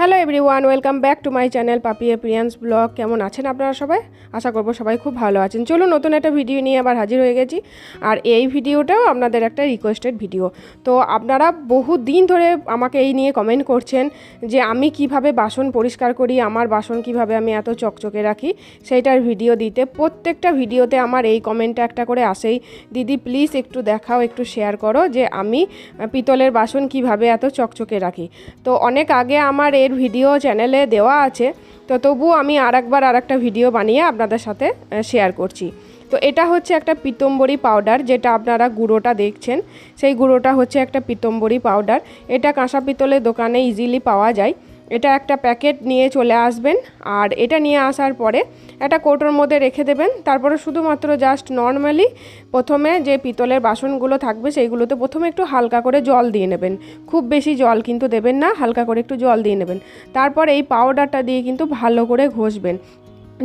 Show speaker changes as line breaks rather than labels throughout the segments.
Hello everyone, welcome back to my channel Papi Priyans blog. কেমন আছেন আপনারা সবাই? আশা করব সবাই খুব ভালো আছেন। চলুন নতুন একটা ভিডিও নিয়ে আবার হাজির হয়ে গেছি। আর এই ভিডিওটাও আপনাদের একটা রিকোয়েস্টেড ভিডিও তো আপনারা বহু দিন ধরে আমাকে এই নিয়ে কমেন্ট করছেন যে আমি কীভাবে বাসন পরিষ্কার করি, আমার বাসন কীভাবে আমি এত চকচকে রাখি, সেইটার ভিডিও দিতে। প্রত্যেকটা ভিডিওতে আমার এই কমেন্টটা একটা করে আসেই। দিদি প্লিজ একটু দেখাও, একটু শেয়ার করো যে আমি পিতলের বাসন কীভাবে এত চকচকে রাখি। তো অনেক আগে আমার এর ভিডিও চ্যানেলে দেওয়া আছে। তো তবুও আমি আর একবার আর একটা ভিডিও বানিয়ে আপনাদের সাথে শেয়ার করছি। তো এটা হচ্ছে একটা পিতম্বরি পাউডার যেটা আপনারা গুঁড়োটা দেখছেন। সেই গুঁড়োটা হচ্ছে একটা পিতম্বরি পাউডার এটা কাঁসা পিতলের দোকানে ইজিলি পাওয়া যায়। এটা একটা প্যাকেট নিয়ে চলে আসবেন আর এটা নিয়ে আসার পরে একটা কৌটোর মধ্যে রেখে দেবেন। তারপরে শুধুমাত্র জাস্ট নর্মালি প্রথমে যে পিতলের বাসনগুলো থাকবে সেইগুলোতে প্রথমে একটু হালকা করে জল দিয়ে নেবেন। খুব বেশি জল কিন্তু দেবেন না, হালকা করে একটু জল দিয়ে নেবেন। তারপর এই পাউডারটা দিয়ে কিন্তু ভালো করে ঘষবেন।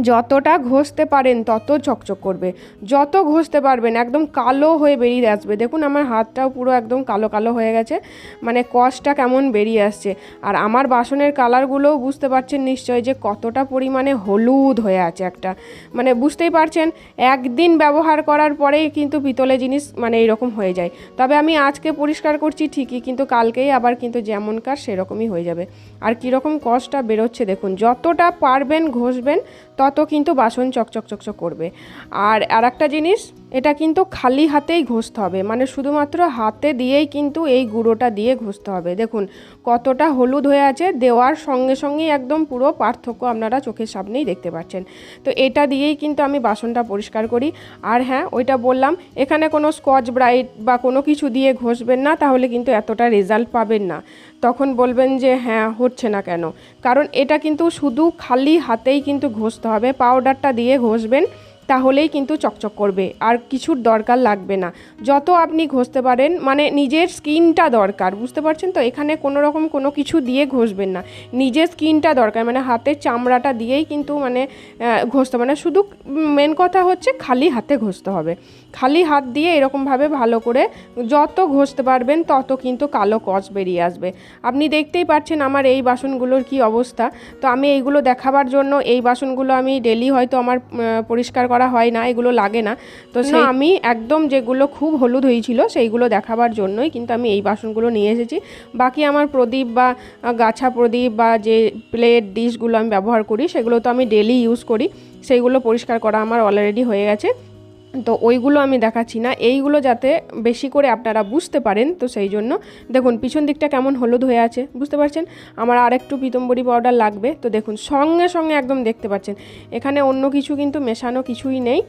যতটা ঘষতে পারেন, তত চকচক করবে। যত ঘষতে পারবেন, একদম কালো হয়ে বেরিয়ে আসবে। দেখুন, আমার হাতটাও পুরো একদম কালো কালো হয়ে গেছে। মানে কষটা কেমন বেরিয়ে আসছে। আর আমার বাসনের কালারগুলোও বুঝতে পারছেন নিশ্চয় যে কতটা পরিমাণে হলুদ হয়ে আছে একটা। মানে বুঝতেই পারছেন, একদিন ব্যবহার করার পরেই কিন্তু পিতলে জিনিস মানে এইরকম হয়ে যায়। তবে আমি আজকে পরিষ্কার করছি ঠিকই, কিন্তু কালকেই আবার কিন্তু যেমনকার সেরকমই হয়ে যাবে। আর কীরকম কষটা বেরোচ্ছে, দেখুন, যতটা পারবেন ঘষবেন তত কিন্তু বাসন চকচক চকচক করবে। আর আর একটা জিনিস, এটা কিন্তু খালি হাতেই ঘষতে হবে। মানে শুধুমাত্র হাতে দিয়েই কিন্তু এই গুঁড়োটা দিয়ে ঘষতে হবে। দেখুন, কতটা হলুদ হয়ে আছে, দেওয়ার সঙ্গে সঙ্গেই একদম পুরো পার্থক্য আপনারা চোখের সামনেই দেখতে পাচ্ছেন। তো এটা দিয়েই কিন্তু আমি বাসনটা পরিষ্কার করি। আর হ্যাঁ ওইটা বললাম, এখানে কোনো স্কচ ব্রাইট বা কোনো কিছু দিয়ে ঘষবেন না, তাহলে কিন্তু এতটা রেজাল্ট পাবেন না। তখন বলবেন যে হ্যাঁ হচ্ছে না কেন? কারণ এটা কিন্তু শুধু খালি হাতেই কিন্তু ঘষতে হবে পাউডারটা দিয়ে ঘষবেন। তাহলেই কিন্তু চকচক করবে, আর কিছুর দরকার লাগবে না। যত আপনি ঘষতে পারেন মানে নিজের স্কিনটা দরকার, বুঝতে পারছেন তো? এখানে কোনো রকম কোনো কিছু দিয়ে ঘষবেন না। নিজের স্কিনটা দরকার মানে হাতের চামড়াটা দিয়েই কিন্তু মানে ঘষতে মানে শুধু মেন কথা হচ্ছে খালি হাতে ঘষতে হবে। খালি হাত দিয়ে এরকমভাবে ভালো করে যত ঘষতে পারবেন, তত কিন্তু কালো কচ বেরিয়ে আসবে। আপনি দেখতেই পাচ্ছেন আমার এই বাসনগুলোর কি অবস্থা। তো আমি এইগুলো দেখাবার জন্য, এই বাসনগুলো আমি ডেলি হয়তো আমার পরিষ্কার করা হয় না এগুলো লাগে না। তো আমি একদম যেগুলো খুব হলুদ হয়েছিল সেইগুলো দেখাবার জন্যই কিন্তু আমি এই বাসনগুলো নিয়ে এসেছি। বাকি আমার প্রদীপ বা গাছা প্রদীপ বা যে প্লেট ডিশগুলো আমি ব্যবহার করি সেগুলো তো আমি ডেলি ইউজ করি। সেইগুলো পরিষ্কার করা আমার অলরেডি হয়ে গেছে। তো ওইগুলো আমি দেখাচ্ছি না। এইগুলো যাতে বেশি করে আপনারা বুঝতে পারেন, তো সেই জন্য দেখুন পিছন দিকটা কেমন হলুদ হয়ে আছে, বুঝতে পারছেন? আমার আর একটু পিতম্বরী পাউডার লাগবে, তো দেখুন সঙ্গে সঙ্গে একদম দেখতে পাচ্ছেন। এখানে অন্য কিছু কিন্তু মেশানো কিছুই নেই,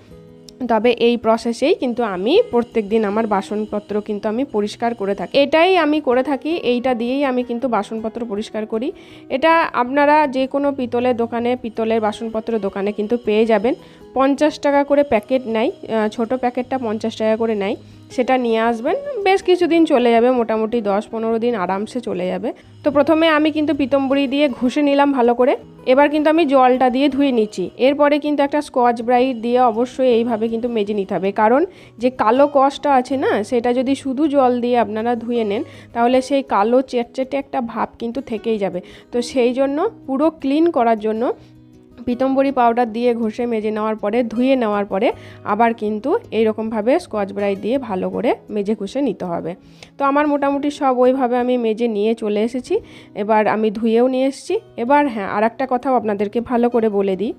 তবে এই প্রসেসেই কিন্তু আমি প্রত্যেক দিন আমার বাসনপত্র কিন্তু আমি পরিষ্কার করে থাকি। এটাই আমি করে থাকি, এইটা দিয়েই আমি কিন্তু বাসনপত্র পরিষ্কার করি। এটা আপনারা যে কোনো পিতলের দোকানে, পিতলের বাসনপত্র দোকানে কিন্তু পেয়ে যাবেন। পঞ্চাশ টাকা করে প্যাকেট নেয় ছোট প্যাকেটটা পঞ্চাশ টাকা করে নেয়। সেটা নিয়ে আসবেন, বেশ কিছুদিন চলে যাবে, মোটামুটি দশ পনেরো দিন আরামসে চলে যাবে। তো প্রথমে আমি কিন্তু পিতম্বরি দিয়ে ঘষে নিলাম ভালো করে। এবার কিন্তু আমি জলটা দিয়ে ধুয়ে নিচ্ছি। এরপরে কিন্তু একটা স্কচ ব্রাইট দিয়ে অবশ্যই এইভাবে কিন্তু মেজে নিতে হবে। কারণ যে কালো কষটা আছে না, সেটা যদি শুধু জল দিয়ে আপনারা ধুয়ে নেন, তাহলে সেই কালো চেটচেটে একটা ভাব কিন্তু থেকেই যাবে। তো সেই জন্য পুরো ক্লিন করার জন্য পিতম্বরী পাউডার দিয়ে ঘষে মেজে নেওয়ার পরে, ধুয়ে নেওয়ার পরে আবার কিন্তু এইরকমভাবে স্কচ ব্রাইট দিয়ে ভালো করে মেজে ঘষে নিতে হবে। তো আমার মোটামুটি সব ওইভাবে আমি মেজে নিয়ে চলে এসেছি। এবার আমি ধুয়েও নিয়ে এসেছি। এবার হ্যাঁ আর একটা কথাও আপনাদেরকে ভালো করে বলে দিই।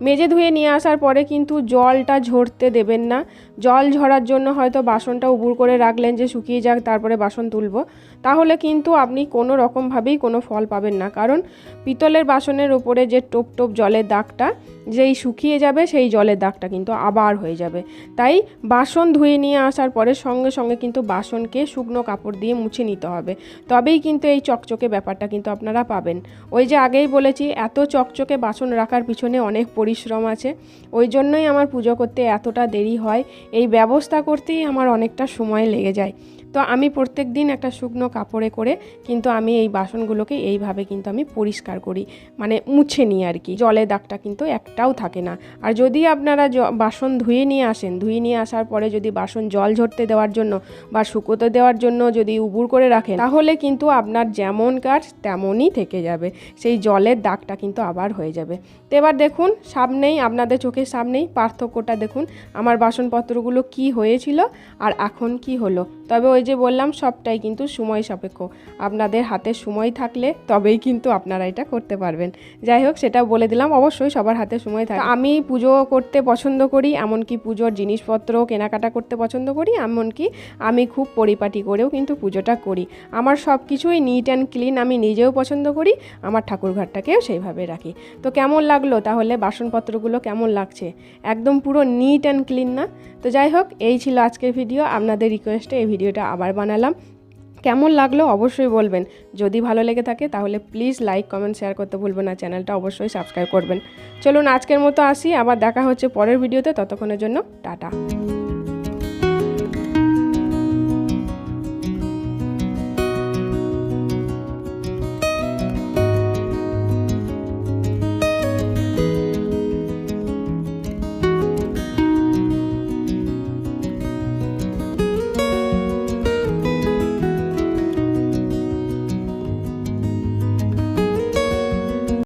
মেজে ধুয়ে নিয়ে আসার পরে কিন্তু জলটা ঝরতে দেবেন না। জল ঝরার জন্য হয়তো বাসনটা উবুর করে রাখলেন যে শুকিয়ে যাক, তারপরে বাসন তুলব। তাহলে কিন্তু আপনি কোনো রকমভাবেই কোনো ফল পাবেন না। কারণ পিতলের বাসনের উপরে যে টোপ টোপ জলের দাগটা, যেই শুকিয়ে যাবে সেই জলের দাগটা কিন্তু আবার হয়ে যাবে। তাই বাসন ধুয়ে নিয়ে আসার পরে সঙ্গে সঙ্গে কিন্তু বাসনকে শুকনো কাপড় দিয়ে মুছে নিতে হবে। তবেই কিন্তু এই চকচকে ব্যাপারটা কিন্তু আপনারা পাবেন। ওই যে আগেই বলেছি, এত চকচকে বাসন রাখার পিছনে অনেক পরিশ্রম আছে। ওই জন্যই আমার পুজো করতে এতটা দেরি হয়। এই ব্যবস্থা করতেই আমার অনেকটা সময় লেগে যায়। তো আমি প্রত্যেক দিন একটা শুকনো কাপড়ে করে কিন্তু আমি এই বাসনগুলোকে এইভাবে কিন্তু আমি পরিষ্কার করি। মানে মুছে নিই আর কি। জলে দাগটা কিন্তু একটাও থাকে না। আর যদি আপনারা বাসন ধুয়ে নিয়ে আসেন, ধুয়ে নিয়ে আসার পরে যদি বাসন জল ঝরতে দেওয়ার জন্য বা শুকোতে দেওয়ার জন্য যদি উবুর করে রাখেন, তাহলে কিন্তু আপনার যেমন কাজ তেমনই থেকে যাবে। সেই জলের দাগটা কিন্তু আবার হয়ে যাবে। তো এবার দেখুন, সামনেই, আপনাদের চোখের সামনেই পার্থক্যটা দেখুন। আমার বাসনপত্রগুলো কি হয়েছিল আর এখন কি হলো। তবে ওই যে বললাম, সবটাই কিন্তু সময় সাপেক্ষ। আপনাদের হাতে সময় থাকলে তবেই কিন্তু আপনারা এটা করতে পারবেন। যাই হোক, সেটা বলে দিলাম। অবশ্যই সবার হাতে সময় থাকে। আমি পুজো করতে পছন্দ করি, এমনকি পুজোর জিনিসপত্র কেনাকাটা করতে পছন্দ করি, এমনকি আমি খুব পরিপাটি করেও কিন্তু পুজোটা করি। আমার সব কিছুই নিট অ্যান্ড ক্লিন আমি নিজেও পছন্দ করি, আমার ঠাকুরঘরটাকেও সেইভাবে রাখি। তো কেমন লাগল তাহলে বাসনপত্রগুলো? কেমন লাগছে? একদম পুরো নিট অ্যান্ড ক্লিন না? তো যাই হোক, এই ছিল আজকের ভিডিও আপনাদের রিকোয়েস্টে এই ভিডিওটা আবার বানালাম। কেমন লাগল অবশ্যই বলবেন। যদি ভালো লেগে থাকে তাহলে প্লিজ লাইক কমেন্ট শেয়ার করতে ভুলবেন না। চ্যানেলটা অবশ্যই সাবস্ক্রাইব করবেন। চলুন আজকের মতো আসি। আবার দেখা হচ্ছে পরের ভিডিওতে। ততক্ষণের জন্য টাটা।